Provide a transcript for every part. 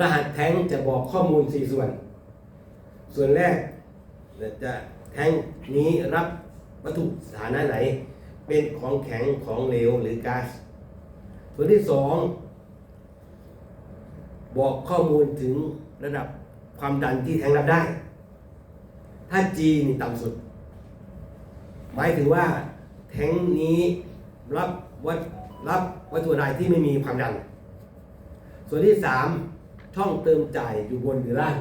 รหัสแท้งจะบอกข้อมูล 4 ส่วน ส่วนแรกจะแท้งนี้รับวัตถุสถานะไหน เป็นของแข็งของเหลวหรือก๊าซส่วนที่สองบอกข้อมูลถึงระดับความดันที่แท้งรับได้ ถ้า G นี่ต่ำสุด หมายถึงว่าแท้งนี้รับวัตรับวัตถุใดที่ไม่มีความดัน ส่วนที่ 3 ช่องเติมจ่ายอยู่บนหรือล่าง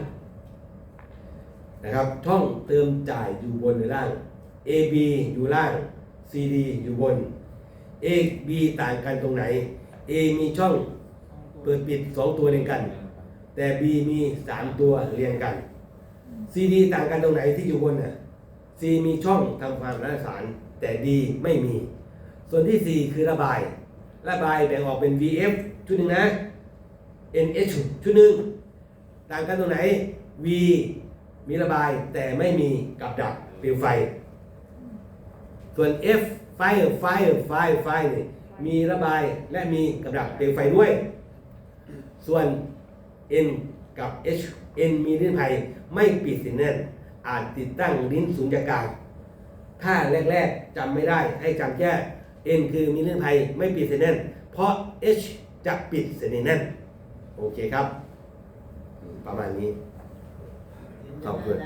นะครับ ช่องเติมจ่ายอยู่บนหรือล่าง AB อยู่ล่าง CD อยู่บน AB ต่างกันตรงไหน A มีช่องเปิดปิด 2 ตัวเรียงกัน แต่ B มี 3 ตัวเรียงกัน CD ต่างกันตรงไหนที่อยู่บนน่ะ C มีช่องทำความร้อนสารแต่ D ไม่มี ส่วนที่ 4 คือระบาย ระบายแบ่งออกเป็น VF ชุดหนึ่งนะ NH ชุดหนึ่งต่างกันตรงไหน V มีระบายแต่ไม่มีกับดักเปลวไฟ ส่วน F ไฟไฟไฟไฟนี่มีระบายและมีกับดักเปลวไฟด้วย ส่วน N กับ H N มีลิ้นไผ่ไม่ปิดสียแน่น อาจติดตั้งลิ้นสูญญากาศถ้าแรกๆจำไม่ได้ให้จำแค่ N คือมีลิ้นไผ่ไม่ปิดสียแน่น เพราะ H จะปิดสียแน่น โอเคครับ ประมาณนี้ขอบคุณ